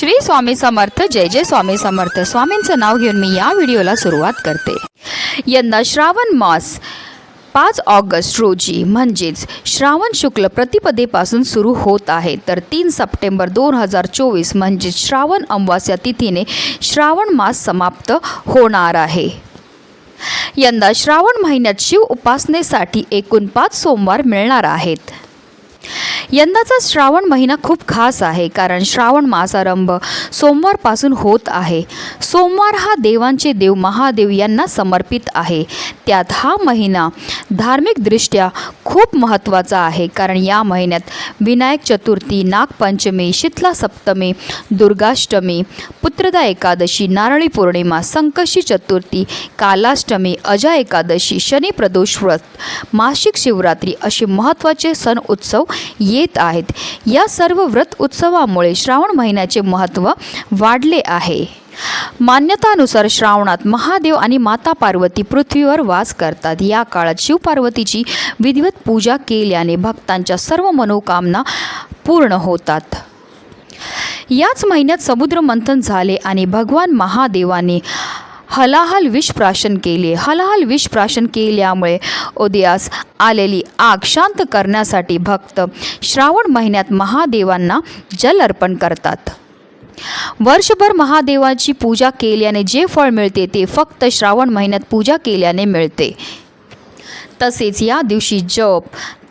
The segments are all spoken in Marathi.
श्री स्वामी समर्थ जय जय स्वामी समर्थ. स्वामींचं नाव घेऊन मी या व्हिडिओला सुरुवात करते. यंदा श्रावण मास पाच ऑगस्ट रोजी म्हणजेच श्रावण शुक्ल प्रतिपदेपासून सुरू होत आहे. तर तीन सप्टेंबर दोन हजार चोवीस म्हणजेच श्रावण अमावास्या तिथीने श्रावण मास समाप्त होणार आहे. यंदा श्रावण महिन्यात शिव उपासनेसाठी एकूण पाच सोमवार मिळणार आहेत. यंदाचा श्रावण महिना खूप खास आहे कारण श्रावण मासारंभ सोमवारपासून होत आहे. सोमवार हा देवांचे देव महादेव यांना समर्पित आहे. त्यात हा महिना धार्मिकदृष्ट्या खूप महत्त्वाचा आहे कारण या महिन्यात विनायक चतुर्थी नागपंचमी शीतला सप्तमी दुर्गाष्टमी पुत्रदा एकादशी नारळी पौर्णिमा संकशी चतुर्थी कालाष्टमी अजा एकादशी शनी प्रदोष व्रत मासिक शिवरात्री असे महत्त्वाचे सण उत्सव ये येत आहेत. या सर्व व्रत उत्सवामुळे श्रावण महिन्याचे महत्त्व वाढले आहे. मान्यतानुसार श्रावणात महादेव आणि माता पार्वती पृथ्वीवर वास करतात. या काळात शिवपार्वतीची विधिवत पूजा केल्याने भक्तांच्या सर्व मनोकामना पूर्ण होतात. याच महिन्यात समुद्र मंथन झाले आणि भगवान महादेवाने हलाहल विषप्राशन केले हलाहल विषप्राशन केल्यामुळे उदयास आलेली आग शांत करण्यासाठी भक्त श्रावण महिन्यात महादेवांना जल अर्पण करतात. वर्षभर महादेवाची पूजा केल्याने जे फळ मिळते ते फक्त श्रावण महिन्यात पूजा केल्याने मिळते. तसेच या दिवशी जप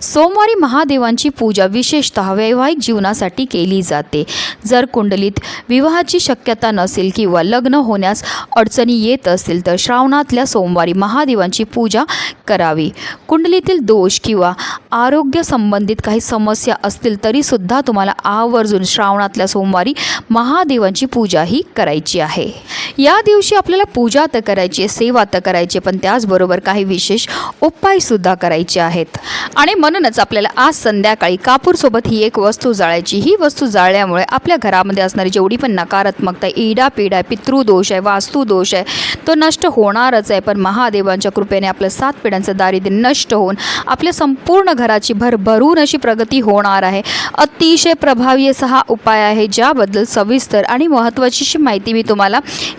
सोमवारी महादेवांची पूजा विशेषतः वैवाहिक जीवनासाठी केली जाते. जर कुंडलीत विवाहाची शक्यता नसेल किंवा लग्न होण्यास अडचणी येत असतील तर श्रावणातल्या सोमवारी महादेवांची पूजा करावी. कुंडलीतील दोष किंवा आरोग्य संबंधित काही समस्या असतील तरीसुद्धा तुम्हाला आवर्जून श्रावणातल्या सोमवारी महादेवांची पूजा ही करायची आहे. या दिवशी आपल्याला पूजा तर करायची आहे सेवा तर करायची आहे, पण त्याचबरोबर काही विशेष उपायसुद्धा करायचे आहेत. आणि म्हणूनच आपल्याला आज संध्याकाळी कापूरसोबत ही एक वस्तू जाळायची. ही वस्तू जाळल्यामुळे आपल्या घरामध्ये असणारी जेवढी पण नकारात्मकता इडा पिडा पितृदोष आहे वास्तुदोष आहे तो नष्ट होणारच आहे. पण महादेवांच्या कृपेने आपलं सात पिढ्यांचं दारिद्र्य नष्ट होऊन आपल्या संपूर्ण घराची भरभरून अशी प्रगती होणार आहे. अतिशय प्रभावी असा हा उपाय आहे ज्याबद्दल सविस्तर आणि महत्त्वाची माहिती मी तुम्हाला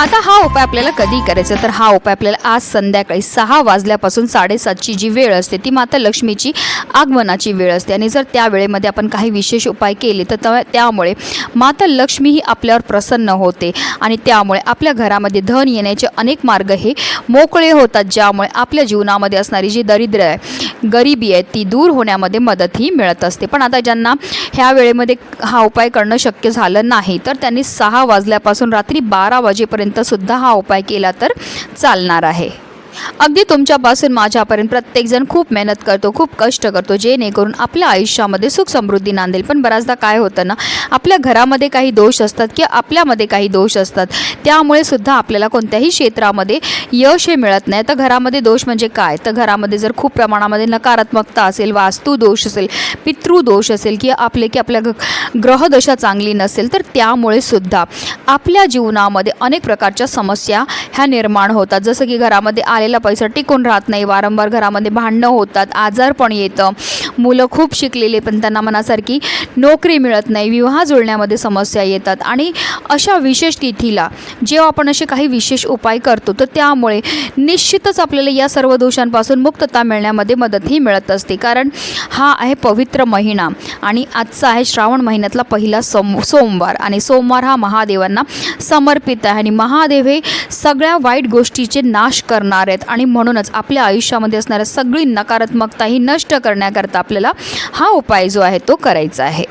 आता हा उपाय आपल्याला कधी करायचा? तर हा उपाय आपल्याला आज संध्याकाळी सहा वाजल्यापासून साडेसातची जी वेळ असते ती माता लक्ष्मीची आगमनाची वेळ असते. आणि जर त्या वेळेमध्ये आपण काही विशेष उपाय केले तर त्यामुळे माता लक्ष्मी ही आपल्यावर प्रसन्न होते. आणि त्यामुळे आपल्या घरामध्ये धन येण्याचे अनेक मार्ग हे मोकळे होतात ज्यामुळे आपल्या जीवनामध्ये असणारी जी दरिद्र आहे गरिबी आहे ती दूर होण्यामध्ये मदतही मिळत असते. पण आता ज्यांना ह्या वेळेमध्ये हा उपाय करणं शक्य झालं नाही तर त्यांनी सहा वाजल्यापासून रात्री बारा वाजेपर्यंत सुद्धा हा उपाय केला तर चालणार आहे. अगदी तुमच्यापासून माझ्यापर्यंत प्रत्येकजण खूप मेहनत करतो खूप कष्ट करतो जेणेकरून आपल्या आयुष्यामध्ये सुख समृद्धी नांदेल. पण बऱ्याचदा काय होतं ना आपल्या घरामध्ये काही दोष असतात किंवा आपल्यामध्ये काही दोष असतात त्यामुळे सुद्धा आपल्याला कोणत्याही क्षेत्रामध्ये यश हे मिळत नाही. तर घरामध्ये दोष म्हणजे काय? तर घरामध्ये जर खूप प्रमाणामध्ये नकारात्मकता असेल वास्तू दोष असेल पितृदोष असेल किंवा आपले की आपल्या ग- ग्रहदशा चांगली नसेल तर त्यामुळे सुद्धा आपल्या जीवनामध्ये अनेक प्रकारच्या समस्या ह्या निर्माण होतात. जसं की घरामध्ये आलेला पैसा टिकून राहत नाही. वारंवार घरामध्ये भांडणं होतात आजारपण येतं. मुलं खूप शिकलेले पण त्यांना मनासारखी नोकरी मिळत नाही. विवाह जुळण्यामध्ये समस्या येतात. आणि अशा विशेष तिथीला जेव्हा आपण असे काही विशेष उपाय करतो तर त्यामुळे निश्चितच आपल्याला या सर्व दोषांपासून मुक्तता मिळण्यामध्ये मदतही मिळत असते. कारण हा आहे पवित्र महिना आणि आजचा आहे श्रावण महिन्यातला पहिला सोम सोमवार आणि सोमवार हा महादेवांना समर्पित आहे. आणि महादेव हे सगळ्या वाईट गोष्टीचे नाश करणार आहेत आणि म्हणूनच आपल्या आयुष्यामध्ये असणाऱ्या सगळी नकारात्मकता ही नष्ट करण्याकरता आपल्याला हा उपाय जो आहे तो करायचा आहे.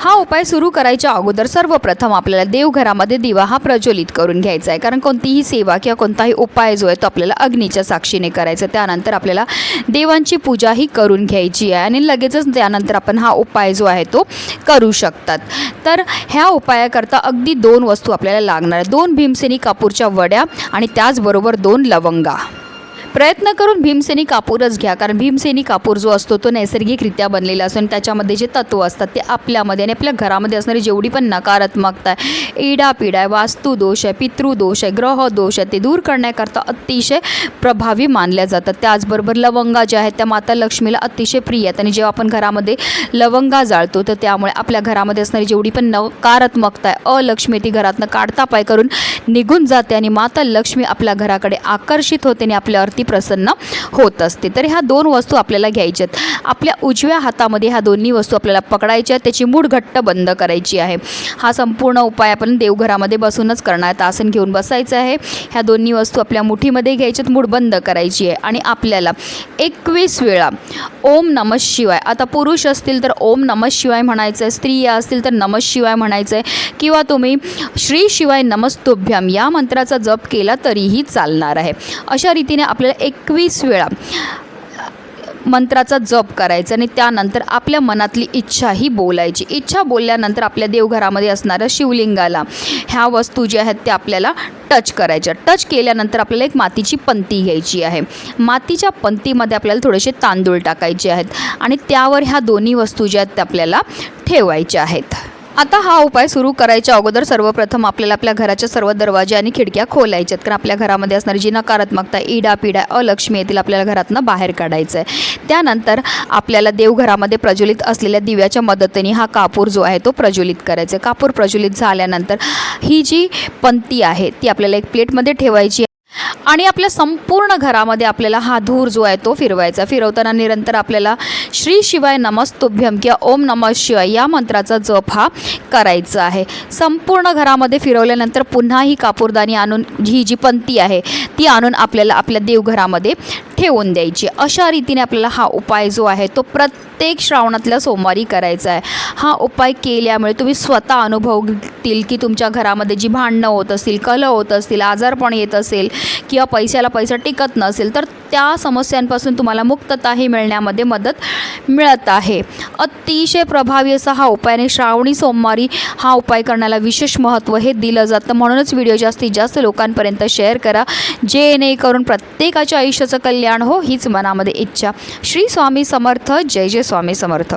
हा उपाय सुरू करायच्या अगोदर सर्वप्रथम आपल्याला देवघरामध्ये दिवा हा प्रज्वलित करून घ्यायचा आहे. कारण कोणतीही सेवा किंवा कोणताही उपाय जो आहे तो आपल्याला अग्नीच्या साक्षीने करायचा आहे. त्यानंतर आपल्याला देवांची पूजाही करून घ्यायची आहे आणि लगेचच त्यानंतर आपण हा उपाय जो आहे तो करू शकतात. तर ह्या उपायाकरता अगदी दोन वस्तू आपल्याला लागणार आहे दोन भीमसेनी कापूरच्या वड्या आणि त्याचबरोबर दोन लवंगा. प्रयत्न करून भीमसेनी कापूरच घ्या. कारण भीमसेनी कापूर जो असतो तो नैसर्गिकरित्या बनलेला असतो आणि त्याच्यामध्ये जे तत्व असतात ते आपल्यामध्ये आणि आपल्या घरामध्ये असणारी जेवढी पण नकारात्मकता आहे इडापिडा आहे वास्तुदोष आहे पितृदोष आहे ग्रहदोष आहे ते दूर करण्याकरता अतिशय प्रभावी मानल्या जातात. त्याचबरोबर लवंगा ज्या आहेत त्या माता लक्ष्मीला अतिशय प्रिय आहेत. आणि जेव्हा आपण घरामध्ये लवंगा जाळतो तर त्यामुळे आपल्या घरामध्ये असणारी जेवढी पण नकारात्मकता आहे अलक्ष्मी ती घरातनं काढता पाय करून निघून जाते आणि माता लक्ष्मी आपल्या घराकडे आकर्षित होते आणि आपल्यावरती प्रसन्न होत असते. तर ह्या दोन वस्तू आपल्याला घ्यायच्यात. आपल्या उजव्या हातामध्ये ह्या दोन्ही वस्तू आपल्याला पकडायच्या आहेत त्याची मूड घट्ट बंद करायची आहे. हा संपूर्ण उपाय आपण देवघरामध्ये बसूनच करणार. आसन घेऊन बसायचं आहे. ह्या दोन्ही वस्तू आपल्या मुठीमध्ये घ्यायच्यात मूड बंद करायची आहे. आणि आपल्याला एकवीस वेळा ओम नम शिवाय आता पुरुष असतील तर ओम नम शिवाय म्हणायचं आहे स्त्रिया असतील तर नम शिवाय म्हणायचं आहे किंवा तुम्ही श्री शिवाय नमस्तुभ्याम या मंत्राचा जप केला तरीही चालणार आहे. अशा रीतीने आपल्याला एकवीस वेळा मंत्राचा जप करायचा आणि त्यानंतर आपल्या मनातली इच्छाही बोलायची. इच्छा बोलल्यानंतर आपल्या देवघरामध्ये असणाऱ्या शिवलिंगाला ह्या वस्तू ज्या आहेत त्या आपल्याला टच करायच्या. टच केल्यानंतर आपल्याला एक मातीची पंती घ्यायची आहे. मातीच्या पंतीमध्ये आपल्याला थोडेसे तांदूळ टाकायचे आहेत आणि त्यावर ह्या दोन्ही वस्तू ज्या आहेत त्या आपल्याला ठेवायच्या आहेत. आता हा उपाय सुरू करायच्या अगोदर सर्वप्रथम आपल्याला आपल्या घराच्या सर्व दरवाजे आणि खिडक्या खोलायच्यात. कारण आपल्या घरामध्ये असणारी जी नकारात्मकता इडा पिडा अलक्ष्मी येतील आपल्याला घरातनं बाहेर काढायचं आहे. त्यानंतर आपल्याला देवघरामध्ये प्रज्वलित असलेल्या दिव्याच्या मदतीने हा कापूर जो आहे तो प्रज्वलित करायचा आहे. कापूर प्रज्वलित झाल्यानंतर ही जी पंती आहे ती आपल्याला एक प्लेटमध्ये ठेवायची आणि आपल्या संपूर्ण घरामध्ये आपल्याला हा धूर जो आहे तो फिरवायचा फिरवताना निरंतर आपल्याला श्री शिवाय नमस्तुभ्यम किंवा ओम नमः शिवाय या मंत्राचा जप हा करायचा आहे. संपूर्ण घरामध्ये फिरवल्यानंतर पुन्हा ही कापूरदानी आणून ही जी पंथी आहे ती आणून आपल्याला आपल्या देवघरामध्ये ठेवून द्यायची अशा रीतीने आपल्याला हा उपाय जो आहे तो प्रत्येक श्रावणातल्या सोमवारी करायचा आहे. हा उपाय केल्यामुळे तुम्ही स्वतः अनुभवतील की तुमच्या घरामध्ये जी भांडणं होत असतील कलह होत असतील आजारपण येत असेल किंवा पैशाला पैसा टिकत नसेल तर त्या समस्यांपासून तुम्हाला मुक्तताही मिळण्यामध्ये मदत मिळत आहे. अतिशय प्रभावी असा हा उपाय आणि श्रावणी सोमवारी हा उपाय करण्याला विशेष महत्त्व हे दिलं जातं. म्हणूनच व्हिडिओ जास्तीत जास्त लोकांपर्यंत शेअर करा. जेणेकरून प्रत्येकाच्या आयुष्याचं कल्याण हो हीच मनामध्ये इच्छा. श्री स्वामी समर्थ. जय जय स्वामी समर्थ.